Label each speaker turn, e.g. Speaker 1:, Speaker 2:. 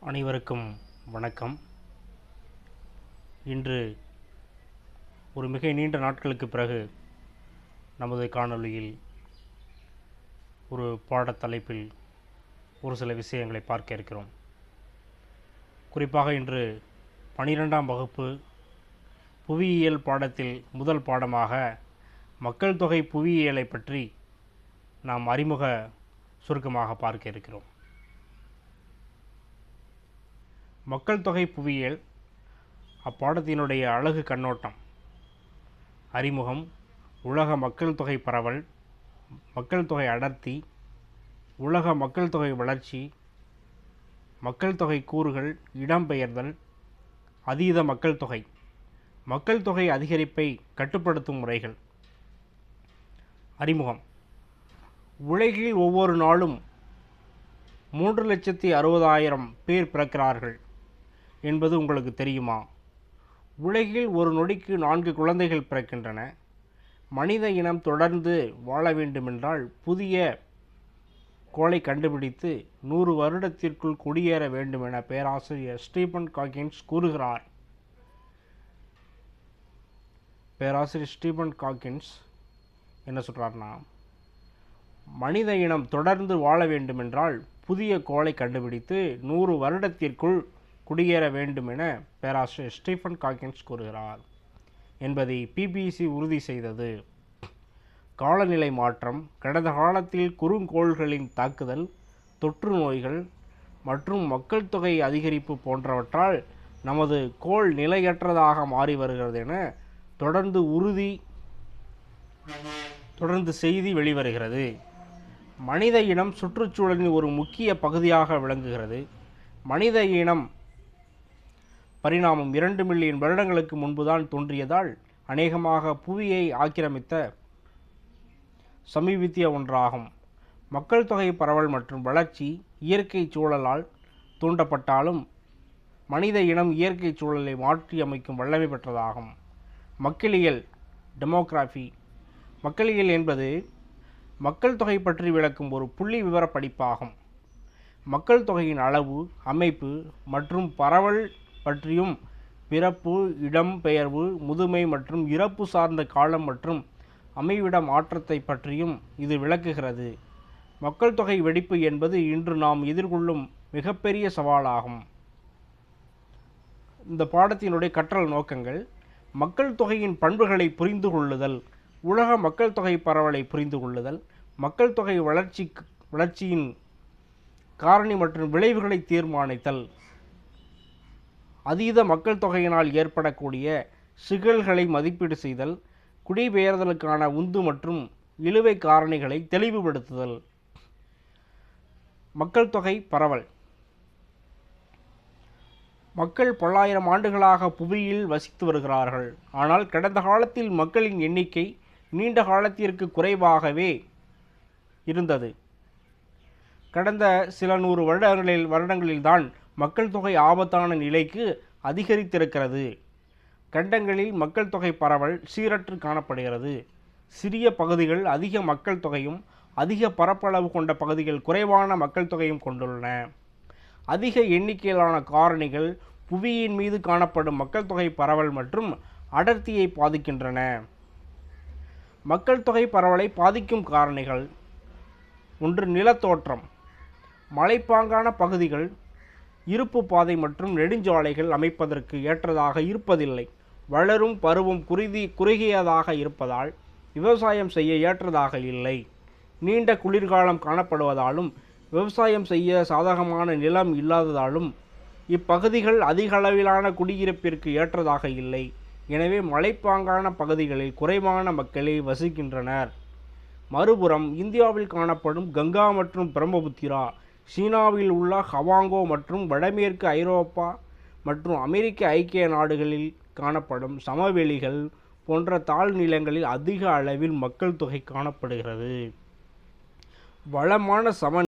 Speaker 1: அனைவருக்கும் வணக்கம். இன்று ஒரு மிக நீண்ட நாட்களுக்கு பிறகு நமது காணொளியில் ஒரு பாடத் தலைப்பில் ஒரு சில விஷயங்களை பார்க்க இருக்கிறோம். குறிப்பாக இன்று பனிரெண்டாம் வகுப்பு புவியியல் பாடத்தில் முதல் பாடமாக மக்கள் தொகை புவியியலை பற்றி நாம் அறிமுக சுருக்கமாக பார்க்க இருக்கிறோம். மக்கள் தொகை புவியியல் அப்பாடத்தினுடைய அழகு கண்ணோட்டம். அறிமுகம் உலக மக்கள் தொகை பரவல் மக்கள் தொகை அடர்த்தி உலக மக்கள் தொகை வளர்ச்சி மக்கள் தொகை கூறுகள் இடம்பெயர்தல் அதீத மக்கள் தொகை மக்கள் தொகை அதிகரிப்பை கட்டுப்படுத்தும் முறைகள். அறிமுகம் உலகில் ஒவ்வொரு நாளும் மூன்று லட்சத்தி அறுபதாயிரம் பேர் பிறக்கிறார்கள். என்பது உங்களுக்கு தெரியுமா? உலகில் ஒரு நொடிக்கு நான்கு குழந்தைகள் பிறக்கின்றன. மனித இனம் தொடர்ந்து வாழ வேண்டுமென்றால் புதிய கோளை கண்டுபிடித்து நூறு வருடத்திற்குள் குடியேற வேண்டும் என பேராசிரியர் ஸ்டீபன் காக்கின்ஸ் கூறுகிறார். பேராசிரியர் ஸ்டீபன் காக்கின்ஸ் என்ன சொல்கிறார்னா மனித இனம் தொடர்ந்து வாழ வேண்டுமென்றால் புதிய கோளை கண்டுபிடித்து நூறு வருடத்திற்குள் குடியேற வேண்டும் என பேராசிரியர் ஸ்டீஃபன் காக்கின்ஸ் கூறுகிறார். என்பதை பிபிசி உறுதி செய்தது. காலநிலை மாற்றம் கடந்த காலத்தில் குறுங்கோள்களின் தாக்குதல் தொற்று நோய்கள் மற்றும் மக்கள் தொகை அதிகரிப்பு போன்றவற்றால் நமது கோள் நிலையற்றதாக மாறி வருகிறது என தொடர்ந்து உறுதி தொடர்ந்து செய்தி வெளிவருகிறது. மனித இனம் சுற்றுச்சூழலின் ஒரு முக்கிய பகுதியாக விளங்குகிறது. மனித இனம் பரிணாமம் இரண்டு மில்லியன் வருடங்களுக்கு முன்புதான் தோன்றியதால் அநேகமாக புவியை ஆக்கிரமித்த சமீபத்திய ஒன்றாகும். மக்கள் தொகை பரவல் மற்றும் வளர்ச்சி இயற்கை சூழலால் தூண்டப்பட்டாலும் மனித இனம் இயற்கை சூழலை மாற்றியமைக்கும் வல்லமை பெற்றதாகும். மக்களியல் டெமோகிராஃபி மக்களியல் என்பது மக்கள் தொகை பற்றி விளக்கும் ஒரு புள்ளி விவர படிப்பாகும். மக்கள் தொகையின் அளவு அமைப்பு மற்றும் பரவல் பற்றியும் பிறப்பு இடம்பெயர்வு முதுமை மற்றும் இறப்பு சார்ந்த காலம் மற்றும் அமைவிட மாற்றத்தை பற்றியும் இது விளக்குகிறது. மக்கள் தொகை வெடிப்பு என்பது இன்று நாம் எதிர்கொள்ளும் மிகப்பெரிய சவாலாகும். இந்த பாடத்தினுடைய கற்றல் நோக்கங்கள் மக்கள் தொகையின் பண்புகளை புரிந்து கொள்ளுதல் உலக மக்கள் தொகை பரவலை புரிந்து கொள்ளுதல் மக்கள் தொகை வளர்ச்சி வளர்ச்சியின் காரணி மற்றும் விளைவுகளை தீர்மானித்தல் அதீத மக்கள் தொகையினால் ஏற்படக்கூடிய சிக்கல்களை மதிப்பீடு செய்தல் குடிபெயர்தலுக்கான உந்து மற்றும் இழுவை காரணிகளை தெளிவுபடுத்துதல். மக்கள் தொகை பரவல். மக்கள் பல்லாயிரம் ஆண்டுகளாக புவியில் வசித்து வருகிறார்கள். ஆனால் கடந்த காலத்தில் மக்களின் எண்ணிக்கை நீண்ட காலத்திற்கு குறைவாகவே இருந்தது. கடந்த சில நூறு வருடங்களில் வருடங்களில்தான் மக்கள் தொகை ஆபத்தான நிலைக்கு அதிகரித்திருக்கிறது. கண்டங்களில் மக்கள் தொகை பரவல் சீரற்று காணப்படுகிறது. சிறிய பகுதிகள் அதிக மக்கள் தொகையும் அதிக பரப்பளவு கொண்ட பகுதிகள் குறைவான மக்கள் தொகையும் கொண்டுள்ளன. அதிக எண்ணிக்கையிலான காரணிகள் புவியின் மீது காணப்படும் மக்கள் தொகை பரவல் மற்றும் அடர்த்தியை பாதிக்கின்றன. மக்கள் தொகை பரவலை பாதிக்கும் காரணிகள் ஒன்று நிலத்தோற்றம். மலைப்பாங்கான பகுதிகள் இருப்பு பாதை மற்றும் நெடுஞ்சாலைகள் அமைப்பதற்கு ஏற்றதாக இருப்பதில்லை. வளரும் பருவம் குறுதி குறுகியதாக இருப்பதால் விவசாயம் செய்ய ஏற்றதாக இல்லை. நீண்ட குளிர்காலம் காணப்படுவதாலும் விவசாயம் செய்ய சாதகமான நிலம் இல்லாததாலும் இப்பகுதிகள் அதிக அளவிலான குடியிருப்பிற்கு ஏற்றதாக இல்லை. எனவே மலைப்பாங்கான பகுதிகளில் குறைவான மக்களே வசிக்கின்றனர். மறுபுறம் இந்தியாவில் காணப்படும் கங்கா மற்றும் பிரம்மபுத்திரா சீனாவில் உள்ள ஹவாங்கோ மற்றும் வடமேற்கு ஐரோப்பா மற்றும் அமெரிக்க ஐக்கிய நாடுகளில் காணப்படும் சமவெளிகள் போன்ற தாழ்நிலங்களில் அதிக அளவில் மக்கள் தொகை காணப்படுகிறது. வளமான சம